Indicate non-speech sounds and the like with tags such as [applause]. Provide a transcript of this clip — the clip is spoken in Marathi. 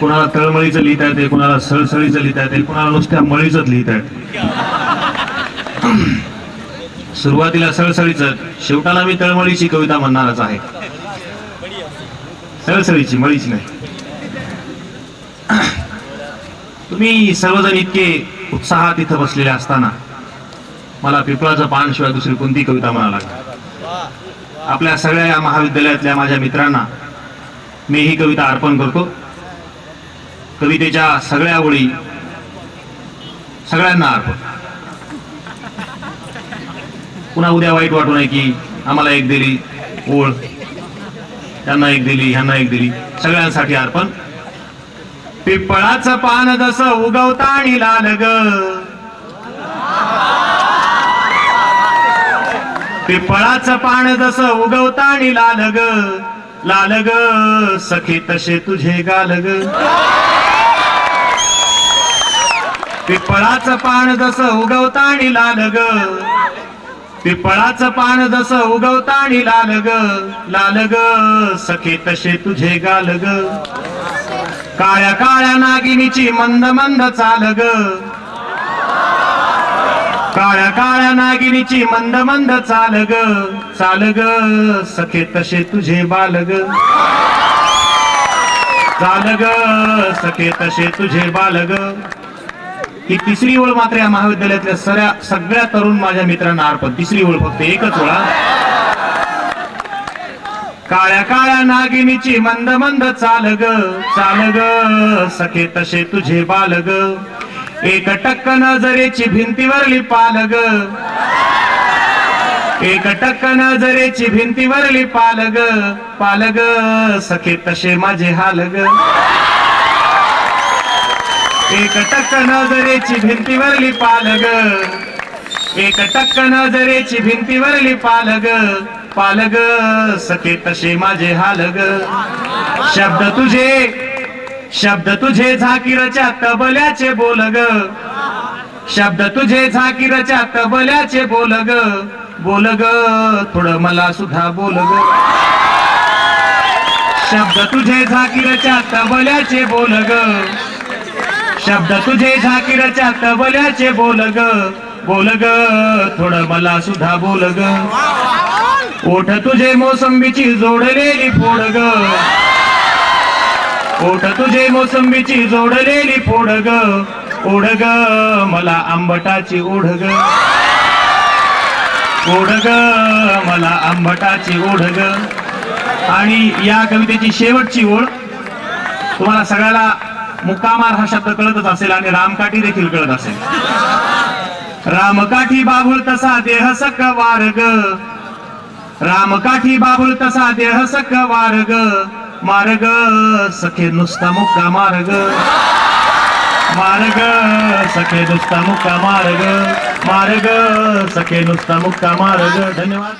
कुणाला तळमळीचं लिहिता येते कुणाला सळसळीचं लिहिता येते कुणाला नुसत्या मळीचंच लिहिता येते [clears throat] सुरुवातीला सळसळीचं शेवटाला मी तळमळीची कविता म्हणणारच आहे. सळसळीची मळीची नाही. [clears throat] तुम्ही सर्वजण इतके उत्साहात इथं बसलेले असताना मला पिपळाचं पान शिवाय दुसरी कोणती कविता म्हणा लागली? आपल्या सगळ्या या महाविद्यालयातल्या माझ्या मित्रांना मी ही कविता अर्पण करतो. कवितेच्या सगळ्या ओळी सगळ्यांना अर्पण. पुन्हा उद्या वाईट वाटू नये की आम्हाला एक दिली ओळ त्यांना एक दिली ह्यांना एक दिली सगळ्यांसाठी अर्पण. पिपळाचं पान जसं आणि लाल ग. पिपळाचं पान जसं आणि लाल ग. लाल ग सखे तसे तुझे गाल ग. पिपळाचं पान जसं उगवताणी लाल ग. पिपळाचं पान जसं उगवताणी लाल ग. लाल ग सखे तसे तुझे गाल ग. काळ्या काळ्या नागिनीची मंद मंद चाल ग. काळ्या काळ्या नागिनीची मंद मंद चाल ग. चाल ग सखे तसे तुझे बाल ग. चाल ग सखे तसे तुझे बाल ग. ही तिसरी ओळ मात्र या महाविद्यालयातल्या सगळ्या सगळ्या तरुण माझ्या मित्रांना अर्पण. तिसरी ओळ फक्त एकच ओळा काळ्या काळ्या नागिनीची मंद मंद चाल ग चाल ग सखे तसे तुझे बाल ग एक टक्क नजरेची भिंतीवरली पाल ग एक टक्क नजरेची भिंतीवरली पाल ग पाल ग सखे तसे माझे हाल ग टक्क नजरेची भिंतीवरली पाल ग एक टक्क नजरेची भिंतीवरली पाल ग पाल ग सखे तसे माझे हाल ग शब्द तुझे शब्द तुझे झाकीरच्या तबल्याचे बोल ग शब्द तुझे झाकीरच्या तबल्याचे बोल ग बोल थोडं मला सुद्धा बोल शब्द तुझे झाकीरच्या तबल्याचे बोल ग शब्द तुझे झाकीरच्या तबल्याचे बोल ग. बोल ग. थोडं मला सुद्धा बोल ग. ओठ तुझे मोसंबीची जोडलेली फोड ग. ओठ तुझे मोसंबीची जोडलेली फोड ग. ओढ ग. मला आंबटाची ओढ ग. ओढ ग. मला आंबटाची ओढ ग. आणि या कवितेची शेवटची ओळ तुम्हाला सगळ्याला मुक्कामार हा शब्द कळतच असेल आणि रामकाठी देखील कळत असेल. रामकाठी बाबुळ तसा देह सक वारग. रामकाठी बाबुळ तसा देह सक वारग. मार्ग सखे नुसता मुक्का मार्ग. मार्ग सखे नुसता मुक्का मार्ग. मार्ग सखे नुसता मुक्का मार्ग. धन्यवाद.